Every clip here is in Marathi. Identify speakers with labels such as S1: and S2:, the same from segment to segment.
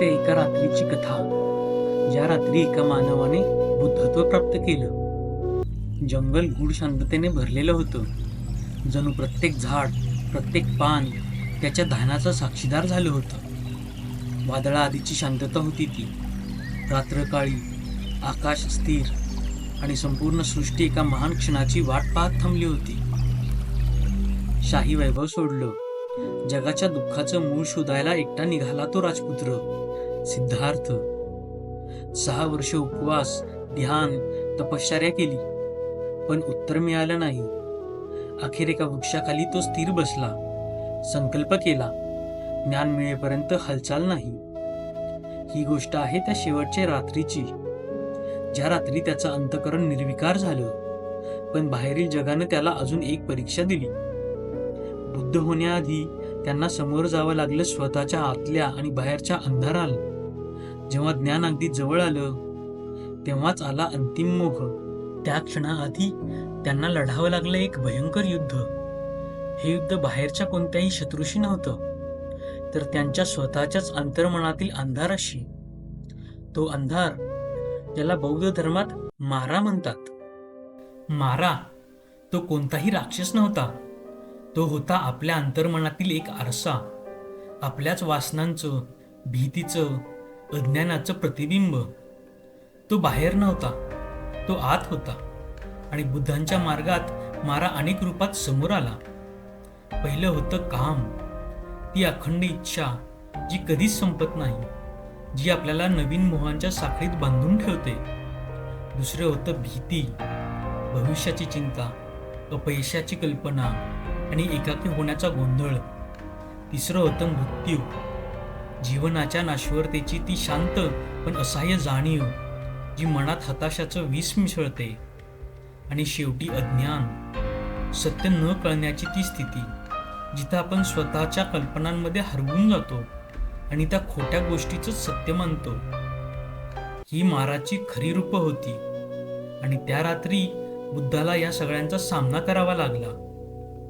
S1: ते एका रात्रीची कथा. ज्या रात्री एका मानवाने बुद्धत्व प्राप्त केलं. जंगल गूढ शांततेने भरलेलं होतं. जणू प्रत्येक झाड प्रत्येक पान त्याच्या ध्यानाचा साक्षीदार झालं होतं. वादळा आधीची शांतता होती ती. रात्रकाळी आकाश स्थिर आणि संपूर्ण सृष्टी एका महान क्षणाची वाट पाहत थांबली होती. शाही वैभव सोडलं. जगाच्या दुःखाचं मूळ शोधायला एकटा निघाला तो राजपुत्र. सिद्धार्थ. सहा वर्ष उपवास ध्यान तपश्चर्या केली पण उत्तर मिळालं नाही. अखेर एका वृक्षाखाली तो स्थिर बसला. संकल्प केला. ज्ञान मिळेपर्यंत हालचाल नाही. ही गोष्ट आहे त्या शेवटच्या रात्रीची. ज्या रात्री त्याचं अंतकरण निर्विकार झालं पण बाहेरील जगानं त्याला अजून एक परीक्षा दिली. बुद्ध होण्याआधी त्यांना समोर जावं लागलं स्वतःच्या आतल्या आणि बाहेरच्या अंधाराला. जेव्हा ज्ञान अगदी जवळ आलं तेव्हाच आला अंतिम मोह त्या क्षणाआधी त्यांना लढावं लागलं एक भयंकर युद्ध. हे युद्ध बाहेरच्या कोणत्याही शत्रूशी नव्हतं तर त्यांच्या स्वतःच्याच अंतर्मनातील अंधाराशी. तो अंधार ज्याला बौद्ध धर्मात मारा म्हणतात. मारा तो कोणताही राक्षस नव्हता. तो होता आपल्या अंतर्मनातील एक आरसा. आपल्याच वासनांचं भीतीचं अज्ञानाचं प्रतिबिंब. तो बाहेर नव्हता तो आत होता आणि बुद्धांच्या मार्गात मारा अनेक रूपात समोर आला. पहिलं होतं काम ती अखंड इच्छा जी कधीच संपत नाही जी आपल्याला नवीन मोहांच्या साखळीत बांधून ठेवते. दुसरं होतं भीती भविष्याची चिंता अपयशाची कल्पना आणि एकाकी होण्याचा गोंधळ. तिसरं होतं मृत्यू. जीवनाच्या नाश्वरतेची ती शांत पण असहाय्य जाणीव जी मनात हताशाचं विष मिसळते. आणि शेवटी अज्ञान. सत्य न कळण्याची ती स्थिती जिथं आपण स्वतःच्या कल्पनांमध्ये हरवून जातो आणि त्या खोट्या गोष्टीचं सत्य मानतो. ही माराची खरी रूप होती. आणि त्या रात्री बुद्धाला या सगळ्यांचा सामना करावा लागला.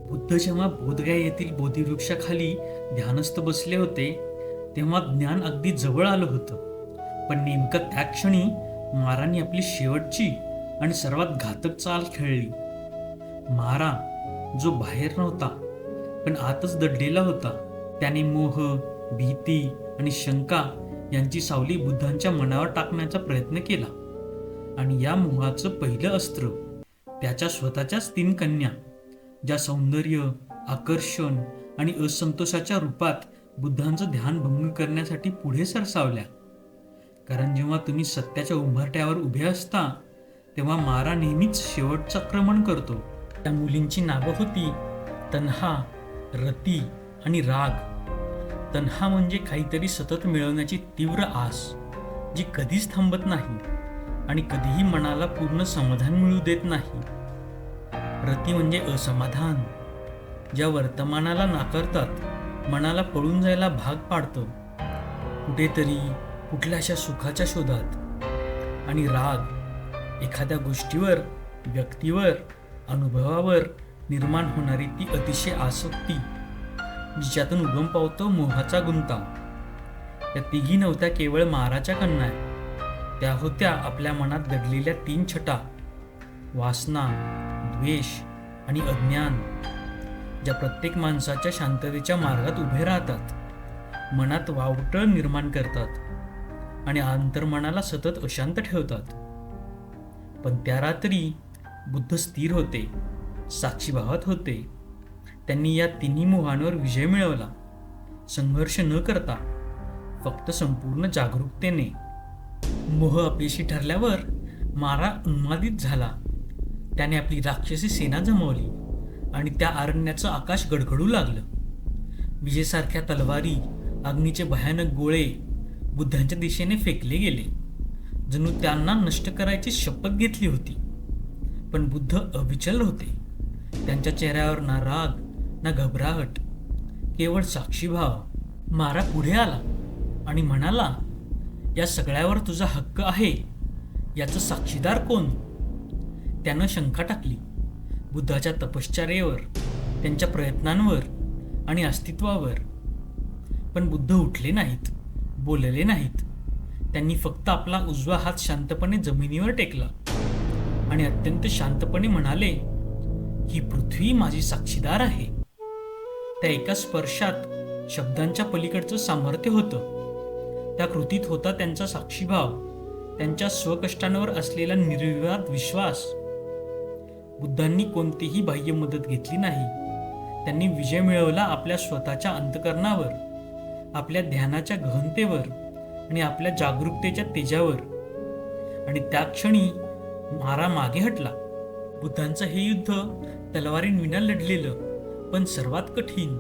S1: बुद्ध जेव्हा बोधगया येथील बोधिवृक्षाखाली ध्यानस्थ बसले होते तेव्हा ज्ञान अगदी जवळ आलं होतं. पण नेमकं त्या क्षणी माराने आपली शेवटची आणि सर्वात घातक चाल खेळली. मारा जो बाहेर नव्हता पण आतच दडलेला होता. त्याने मोह भीती आणि शंका यांची सावली बुद्धांच्या मनावर टाकण्याचा प्रयत्न केला. आणि या मोहाचं पहिलं अस्त्र त्याच्या स्वतःच्याच तीन कन्या ज्या सौंदर्य आकर्षण आणि असंतोषाच्या रूपात बुद्धांचं ध्यान भंग करण्यासाठी पुढे सरसावल्या. कारण जेव्हा तुम्ही सत्याच्या उंभरट्यावर उभे असता तेव्हा मारा नेहमीच शेवटचं आक्रमण करतो. त्या मुलींची नावं होती तन्हा रती आणि राग. तन्हा म्हणजे काहीतरी सतत मिळवण्याची तीव्र आस जी कधीच थांबत नाही आणि कधीही मनाला पूर्ण समाधान मिळू देत नाही. रती म्हणजे असमाधान. ज्या वर्तमानाला नाकारतात मनाला पळून जायला भाग पाडतं. कुठेतरी कुठल्याशा सुखाच्या शोधात. आणि राग एखाद्या गोष्टीवर व्यक्तीवर अनुभवावर निर्माण होणारी ती अतिशय आसक्ती जिच्यातून उगम पावतो मोहाचा गुंता. त्या तिघी नव्हत्या केवळ माराच्या कन्या त्या होत्या आपल्या मनात दडलेल्या तीन छटा. वासना द्वेष आणि अज्ञान ज्या प्रत्येक माणसाच्या शांततेच्या मार्गात उभे राहतात. मनात वावटळ निर्माण करतात आणि अंतर्मनाला सतत अशांत ठेवतात. पण त्या रात्री बुद्ध स्थिर होते साक्षीभावात होते. त्यांनी या तिन्ही मोहांवर विजय मिळवला. संघर्ष न करता फक्त संपूर्ण जागरूकतेने. मोह अपयशी ठरल्यावर मारा उन्मादित झाला. त्याने आपली राक्षसी सेना जमवली आणि त्या अरण्याचं आकाश गडगडू लागलं. विजेसारख्या तलवारी अग्नीचे भयानक गोळे बुद्धांच्या दिशेने फेकले गेले. जणू त्यांना नष्ट करायची शपथ घेतली होती. पण बुद्ध अविचल होते. त्यांच्या चेहऱ्यावर ना राग ना घबराहट केवळ साक्षीभाव. मारा पुढे आला आणि म्हणाला या सगळ्यावर तुझा हक्क आहे. याचं साक्षीदार कोण? त्यानं शंका टाकली. बुद्धाच्या तपश्चर्येवर त्यांच्या प्रयत्नांवर आणि अस्तित्वावर. पण बुद्ध उठले नाहीत बोलले नाहीत. त्यांनी फक्त आपला उजवा हात शांतपणे जमिनीवर टेकला आणि अत्यंत शांतपणे म्हणाले ही पृथ्वी माझी साक्षीदार आहे. त्या एका स्पर्शात शब्दांच्या पलीकडचं सामर्थ्य होतं. त्या कृतीत होता त्यांचा साक्षीभाव त्यांच्या स्वकष्टांवर असलेला निर्विवाद विश्वास. बुद्धांनी कोणतीही बाह्य मदत घेतली नाही. त्यांनी विजय मिळवला आपल्या स्वतःच्या अंतकरणावर आपल्या ध्यानाच्या गहनतेवर आणि आपल्या जागरूकतेच्या तेजावर. आणि त्या क्षणी मारा मागे हटला. बुद्धांचं हे युद्ध तलवारींविना लढलेलं पण सर्वात कठीण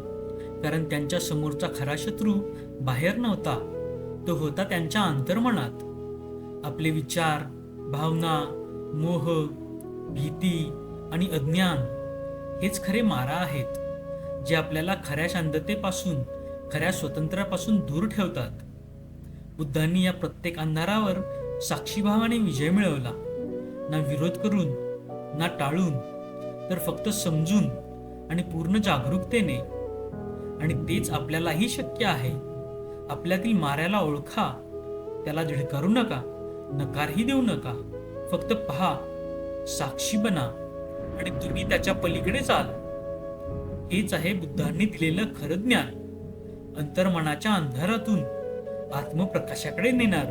S1: कारण त्यांच्या समोरचा खरा शत्रू बाहेर नव्हता. तो होता त्यांच्या अंतर्मनात. आपले विचार भावना मोह भीती आणि अज्ञान हेच खरे मारा आहेत जे आपल्याला खऱ्या शांततेपासून खऱ्या स्वतंत्रापासून दूर ठेवतात. बुद्धांनी या प्रत्येक अंधारावर साक्षीभावाने विजय मिळवला. ना विरोध करून ना टाळून तर फक्त समजून आणि पूर्ण जागरूकतेने. आणि तेच आपल्यालाही शक्य आहे. आपल्यातील माऱ्याला ओळखा त्याला धिडकारू नका नकारही देऊ नका. फक्त पहा साक्षी बना. आणि तुम्ही त्याच्या पलीकडे चाल हेच आहे बुद्धांनी दिलेलं खरं ज्ञान. अंतर्मनाच्या अंधारातून आत्मप्रकाशाकडे नेणार